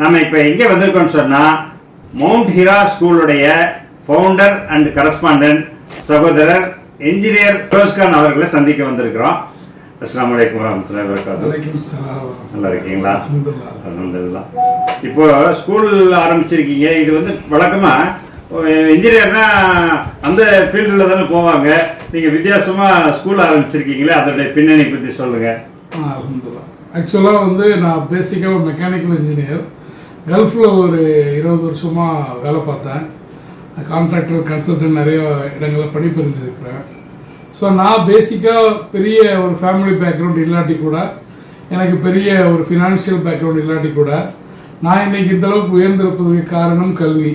நம்ம இப்போ எங்கே வந்திருக்கோம்னு சொன்னால் மவுண்ட் ஹிரா ஸ்கூலுடைய ஃபவுண்டர் அண்ட் கரஸ்பாண்டன்ட் சகோதரர் என்ஜினியர் ரோஸ்கான் அவர்களை சந்திக்க வந்திருக்கிறோம். அஸ்லாம் வலைக்கம் வரமத்துல்லாஹி வரகாத்து நல்லா இருக்கீங்களா. அல்ஹம்துலில்லாஹ். இப்போ ஸ்கூல் ஆரம்பிச்சிருக்கீங்க. இது வந்து வழக்கமாக இன்ஜினியர்னா அந்த ஃபீல்டில் தானே போவாங்க. நீங்கள் வித்தியாசமாக ஸ்கூல் ஆரம்பிச்சிருக்கீங்களே அதோடைய பின்னணி பற்றி சொல்லுங்கள் ஆக்சுவலாக வந்து நான் பேசிக்காக மெக்கானிக்கல் இன்ஜினியர் கல்ஃபில் ஒரு இருபது வருஷமாக வேலை பார்த்தேன். கான்ட்ராக்டர் கன்சல்டன்ட் நிறைய இடங்களில் பணிபுரிஞ்சிருக்கிறேன். ஸோ நான் பேசிக்காக பெரிய ஒரு ஃபேமிலி பேக்ரவுண்ட் இல்லாட்டி கூட எனக்கு பெரிய ஒரு ஃபினான்ஷியல் பேக்ரவுண்ட் இல்லாட்டி கூட நான் இன்னைக்கு இந்த அளவுக்கு உயர்ந்திருப்பதற்கு காரணம் கல்வி.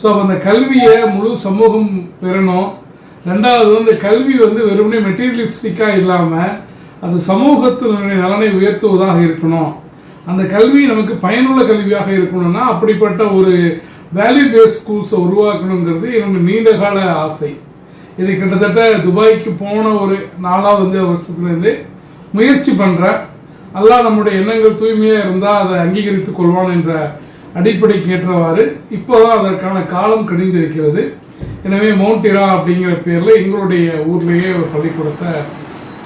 ஸோ அப்போ அந்த கல்வியை முழு சமூகம் பெறணும். ரெண்டாவது வந்து கல்வி வந்து வெறுமனே மெட்டீரியலிஸ்டிக்காக இல்லாமல் அந்த சமூகத்தினுடைய நலனை உயர்த்துவதாக இருக்கணும். அந்த கல்வி நமக்கு பயனுள்ள கல்வியாக இருக்கணும்னா அப்படிப்பட்ட ஒரு வேல்யூ பேஸ் ஸ்கூல்ஸை உருவாக்கணுங்கிறது என்னோட நீண்ட கால ஆசை. இது கிட்டத்தட்ட துபாய்க்கு போன ஒரு நாலாவது வருஷத்துலேருந்து முயற்சி பண்ணுறேன் அல்லாஹ் நம்முடைய எண்ணங்கள் தூய்மையாக இருந்தால் அதை அங்கீகரித்துக் கொள்வான் என்ற அடிப்படைக்கு ஏற்றவாறு இப்போதான் அதற்கான காலம் கடிந்திருக்கிறது எனவே மவுண்டிரா அப்படிங்கிற பேரில் எங்களுடைய ஊர்லேயே ஒரு பள்ளிக்கூடத்தை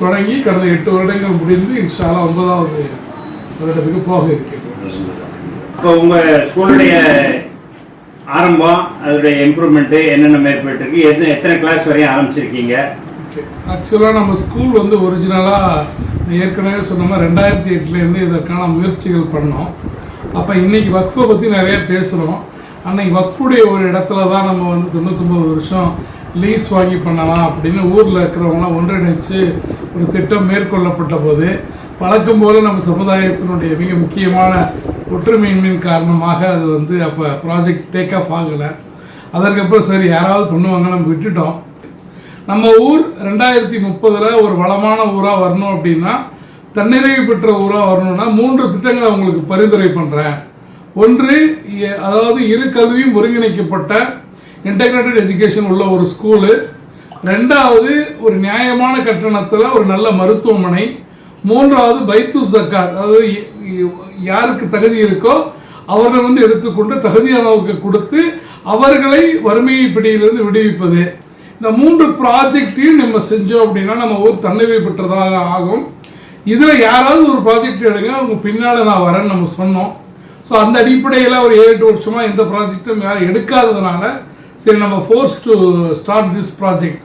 தொடங்கி கடந்த எட்டு வருடங்கள் முடிந்து இன்ஷாலா ஒன்பதாவது வருடத்துக்கு போக இருக்கிறது இப்போ உங்கள் ஸ்கூலுடைய ஆரம்பம் அதோடைய இம்ப்ரூவ்மெண்ட்டு என்னென்ன மேற்பட்டிருக்கு எத்தனை எத்தனை கிளாஸ் வரையும் ஆரம்பிச்சிருக்கீங்க? ஆக்சுவலாக நம்ம ஸ்கூல் வந்து ஒரிஜினலாக ஏற்கனவே சொன்ன மாதிரி ரெண்டாயிரத்தி எட்டுலேருந்து இதற்கான முயற்சிகள் பண்ணோம். அப்போ இன்னைக்கு வக்ஃபை பற்றி நிறைய பேசுகிறோம் அன்னைக்கு வக்ஃபுடைய ஒரு இடத்துல தான் நம்ம வந்து தொண்ணூத்தொம்பது வருஷம் லீஸ் வாங்கி பண்ணலாம் அப்படின்னு ஊரில் இருக்கிறவங்களாம் ஒன்றிணைச்சு ஒரு திட்டம் மேற்கொள்ளப்பட்ட போது வழக்கம் போல நம்ம சமுதாயத்தினுடைய மிக முக்கியமான ஒற்றுமையின்மையின் காரணமாக அது வந்து அப்போ ப்ராஜெக்ட் டேக் ஆஃப் ஆகலை. அதற்கப்புறம் சரி யாராவது பண்ணுவாங்க நம்ம விட்டுட்டோம். நம்ம ஊர் ரெண்டாயிரத்தி முப்பதில் ஒரு வளமான ஊராக வரணும் அப்படின்னா தன்னிறைவு பெற்ற ஊராக வரணும்னா மூன்று திட்டங்களை உங்களுக்கு பரிந்துரை பண்ணுறேன் ஒன்று அதாவது இரு கல்வியும் ஒருங்கிணைக்கப்பட்ட இன்டெகிரேட்டட் எஜுகேஷன் உள்ள ஒரு ஸ்கூலு ரெண்டாவது ஒரு நியாயமான கட்டணத்தில் ஒரு நல்ல மருத்துவமனை. மூன்றாவது பைத்து ஜக்காத். அதாவது யாருக்கு தகுதி இருக்கோ அவர்கள் வந்து எடுத்துக்கொண்டு தகுதியானவருக்கு கொடுத்து அவர்களை வறுமையை பிடியிலிருந்து விடுவிப்பது. இந்த மூன்று ப்ராஜெக்டையும் நம்ம செஞ்சோம் அப்படின்னா நம்ம ஊர் தன்னிறைவு பெற்றதாக ஆகும். இதில் யாராவது ஒரு ப்ராஜெக்ட் எடுங்க அவங்க பின்னால் நான் வரேன்னு நம்ம சொன்னோம். ஸோ அந்த அடிப்படையில் ஒரு ஏழு எட்டு வருஷமாக எந்த ப்ராஜெக்டும் யாரும் எடுக்காததுனால சரி நம்ம force to start this project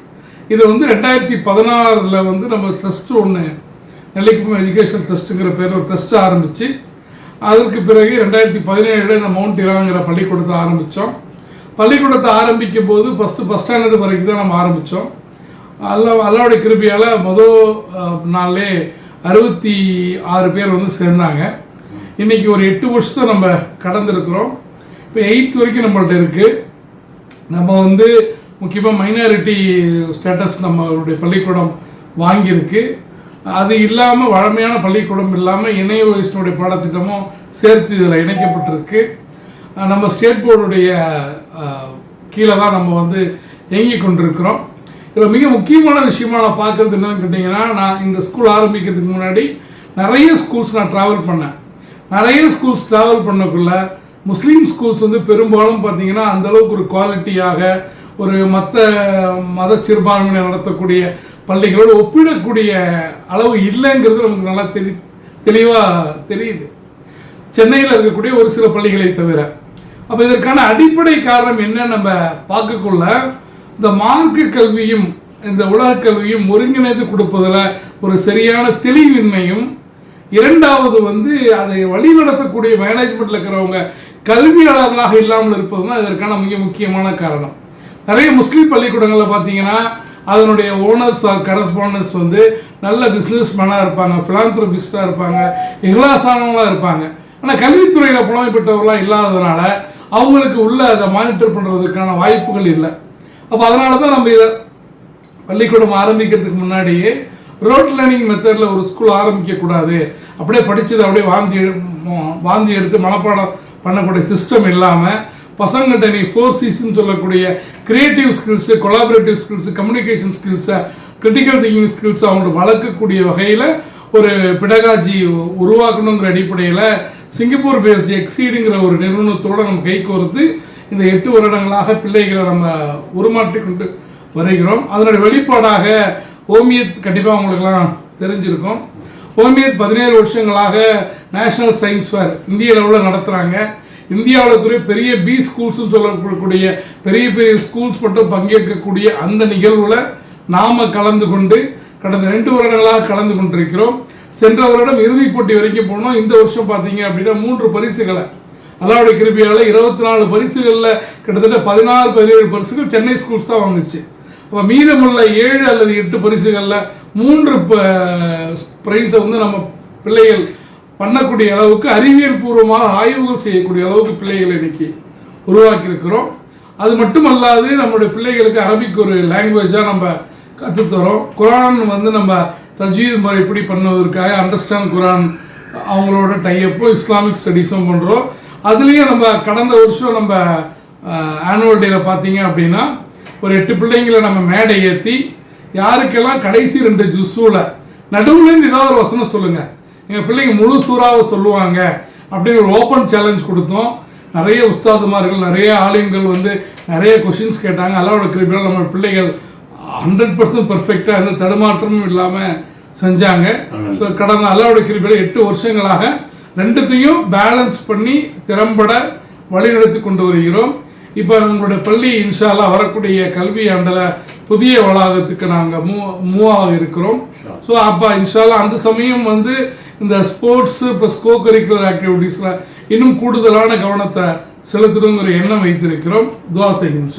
இது வந்து ரெண்டாயிரத்தி பதினாறில் வந்து நம்ம ட்ரஸ்ட் ஒன்று நெல்லிக்குப்பம் எஜுகேஷன் ட்ரஸ்ட்டுங்கிற பேரில் ஒரு ட்ரஸ்ட் ஆரம்பித்து அதற்கு பிறகு ரெண்டாயிரத்தி பதினேழில் இந்த மவுண்ட் இராங்கிற பள்ளிக்கூடத்தை ஆரம்பித்தோம் பள்ளிக்கூடத்தை ஆரம்பிக்கும் போது ஃபஸ்ட்டு ஃபஸ்ட் ஸ்டாண்டர்ட் வரைக்கும் தான் நம்ம ஆரம்பித்தோம் அல்லா அல்லாவுடைய கிருபியால் மொதல் அஹ், நாள்லே அறுபத்தி ஆறு பேர் வந்து சேர்ந்தாங்க. இன்னைக்கு ஒரு எட்டு வருஷத்தை நம்ம கடந்திருக்கிறோம். இப்போ எயித் வரைக்கும் நம்மள்ட்ட இருக்குது நம்ம வந்து முக்கியமாக மைனாரிட்டி ஸ்டேட்டஸ் நம்மளுடைய பள்ளிக்கூடம் வாங்கியிருக்கு. அது இல்லாமல் வழமையான பள்ளிக்கூடம் இல்லாமல் இணைய வயசினுடைய பாடத்திட்டமும் சேர்த்து இதில் இணைக்கப்பட்டிருக்கு. நம்ம ஸ்டேட் போர்டுடைய கீழே தான் நம்ம வந்து இயங்கி கொண்டிருக்கிறோம். இதில் மிக முக்கியமான விஷயமா நான் பார்க்குறது என்னன்னு கேட்டிங்கன்னா நான் இந்த ஸ்கூல் ஆரம்பிக்கிறதுக்கு முன்னாடி நிறைய ஸ்கூல்ஸ் நான் ட்ராவல் பண்ணேன். நிறைய ஸ்கூல்ஸ் ட்ராவல் பண்ணக்குள்ள முஸ்லீம் ஸ்கூல்ஸ் வந்து பெரும்பாலும் பார்த்தீங்கன்னா அந்த அளவுக்கு ஒரு குவாலிட்டியாக ஒரு மற்ற மத சிறுபான்மையினர் நடத்தக்கூடிய பள்ளிகளோடு ஒப்பிடக்கூடிய அளவு இல்லைங்கிறது நமக்கு நல்லா தெளி தெளிவாக தெரியுது. சென்னையில் இருக்கக்கூடிய ஒரு சில பள்ளிகளை தவிர. அப்போ இதற்கான அடிப்படை காரணம் என்ன நம்ம பார்க்கக்குள்ள இந்த மார்க்க கல்வியும் இந்த உலக கல்வியும் ஒருங்கிணைத்து கொடுப்பதில் ஒரு சரியான தெளிவின்மையும் இரண்டாவது வந்து அதை வழிநடத்தக்கூடிய மேனேஜ்மெண்ட்டில் இருக்கிறவங்க கல்வியாளர்களாக இல்லாமல் இருப்பது தான் இதற்கான மிக முக்கியமான காரணம். நிறைய முஸ்லீம் பள்ளிக்கூடங்களில் பார்த்தீங்கன்னா அதனுடைய ஓனர்ஸ் கரஸ்பாண்டன்ஸ் வந்து நல்ல பிஸ்னஸ் மேனாக இருப்பாங்க ஃபிலாந்த்ரபிஸ்டாக இருப்பாங்க இஹ்லாசானவங்களாக இருப்பாங்க. ஆனால் கல்வித்துறையில் புலமை இல்லாததுனால அவங்களுக்கு உள்ள அதை மானிட்டர் பண்ணுறதுக்கான வாய்ப்புகள் இல்லை. அப்போ அதனால தான் நம்ம இதை பள்ளிக்கூடம் ஆரம்பிக்கிறதுக்கு முன்னாடியே ரோட் லேர்னிங் மெத்தடில் ஒரு ஸ்கூல் ஆரம்பிக்கக்கூடாது. அப்படியே படித்தது அப்படியே வாந்தி எடு- வாந்தி எடுத்து மனப்பாடம் பண்ணக்கூடிய சிஸ்டம் இல்லாமல் பசங்கள்கிட்ட நீ ஃபோர் சீசன் சொல்லக்கூடிய creative skills collaborative skills communication ஸ்கில்ஸை critical thinking skills அவங்களை வளர்க்கக்கூடிய வகையில் ஒரு பிடகாஜி உருவாக்கணுங்கிற அடிப்படையில் சிங்கப்பூர் பேஸ்டு எக்ஸீடுங்கிற ஒரு நிறுவனத்தோடு நம்ம கை கோர்த்து இந்த எட்டு வருடங்களாக பிள்ளைகளை நம்ம உருமாற்றி கொண்டு வருகிறோம். அதனுடைய வெளிப்பாடாக ஓமியத் கண்டிப்பாக அவங்களுக்குலாம் தெரிஞ்சிருக்கும். ஓமியத் பதினேழு வருஷங்களாக நேஷனல் சயின்ஸ் ஃபேர் இந்திய அளவில் நடத்துகிறாங்க இந்தியாவில் பெரிய பி ஸ்கூல்ஸ்னு சொல்லக்கூடிய பெரிய பெரிய ஸ்கூல்ஸ் மட்டும் பங்கேற்கக்கூடிய அந்த நிகழ்வில் நாம் கலந்து கொண்டு கடந்த ரெண்டு வருடங்களாக கலந்து கொண்டிருக்கிறோம். சென்ற வருடம் இறுதிப் போட்டி வரைக்கும் போனோம். இந்த வருஷம் பார்த்தீங்க அப்படின்னா மூன்று பரிசுகளை. அல்லாவுடைய கிருபியால் இருபத்தி நாலு பரிசுகளில் கிட்டத்தட்ட பதினாறு பதினேழு பரிசுகள் சென்னை ஸ்கூல்ஸ் தான் வாங்குச்சு அப்போ மீதமுள்ள ஏழு அல்லது எட்டு பரிசுகளில் மூன்று ப்ரைஸை வந்து நம்ம பிள்ளைகள் பண்ணக்கூடிய அளவுக்கு அறிவியல் பூர்வமாக ஆய்வுகள் செய்யக்கூடிய அளவுக்கு பிள்ளைகளை இன்னைக்கு உருவாக்கியிருக்கிறோம். அது அது மட்டுமல்லாது நம்மளுடைய பிள்ளைகளுக்கு அரபிக் ஒரு லாங்குவேஜாக நம்ம கற்றுத்தரோம் குரான் வந்து நம்ம தஜீத்மா எப்படி பண்ணுவதற்காக அண்டர்ஸ்டாண்ட் குரான் அவங்களோட டைப்போ இஸ்லாமிக் ஸ்டடீஸும் பண்ணுறோம் அதுலேயும் நம்ம கடந்த வருஷம் நம்ம ஆனுவல் டேல பார்த்தீங்க அப்படின்னா ஒரு எட்டு பிள்ளைங்களை நம்ம மேடை ஏற்றி யாருக்கெல்லாம் கடைசி ரெண்டு ஜுஸ்ஸுவில் நடுவுலேருந்து ஏதாவது ஒரு வசனம் சொல்லுங்கள் எங்கள் பிள்ளைங்க முழு சூறாவை சொல்லுவாங்க அப்படின்னு ஒரு ஓப்பன் சேலஞ்ச் கொடுத்தோம். நிறைய உஸ்தாதுமார்கள் நிறைய ஆலிம்கள் வந்து நிறைய கொஷின்ஸ் கேட்டாங்க. அல்லாவோட கிருபியால் நம்ம பிள்ளைகள் ஹண்ட்ரட் பர்சன்ட் பர்ஃபெக்டாக எந்த தடுமாற்றமும் இல்லாமல் செஞ்சாங்க. ஸோ கடந்த அல்லாவோட கிருபியால் எட்டு வருஷங்களாக ரெண்டுத்தையும் பேலன்ஸ் பண்ணி திறம்பட வழிநடத்தி கொண்டு வருகிறோம். இப்போ நம்மளுடைய பள்ளி இன்ஷால்லா வரக்கூடிய கல்வி ஆண்டில் புதிய வளாகத்துக்கு நாங்கள் மூ மூவாக இருக்கிறோம். ஸோ அப்போ இன்ஷால்லா அந்த சமயம் வந்து இந்த ஸ்போர்ட்ஸு ப்ளஸ் கோ கரிக்குலர் ஆக்டிவிட்டீஸில் இன்னும் கூடுதலான கவனத்தை செலுத்தணுங்கிற எண்ணம் வைத்திருக்கிறோம். துவா செய்யுங்க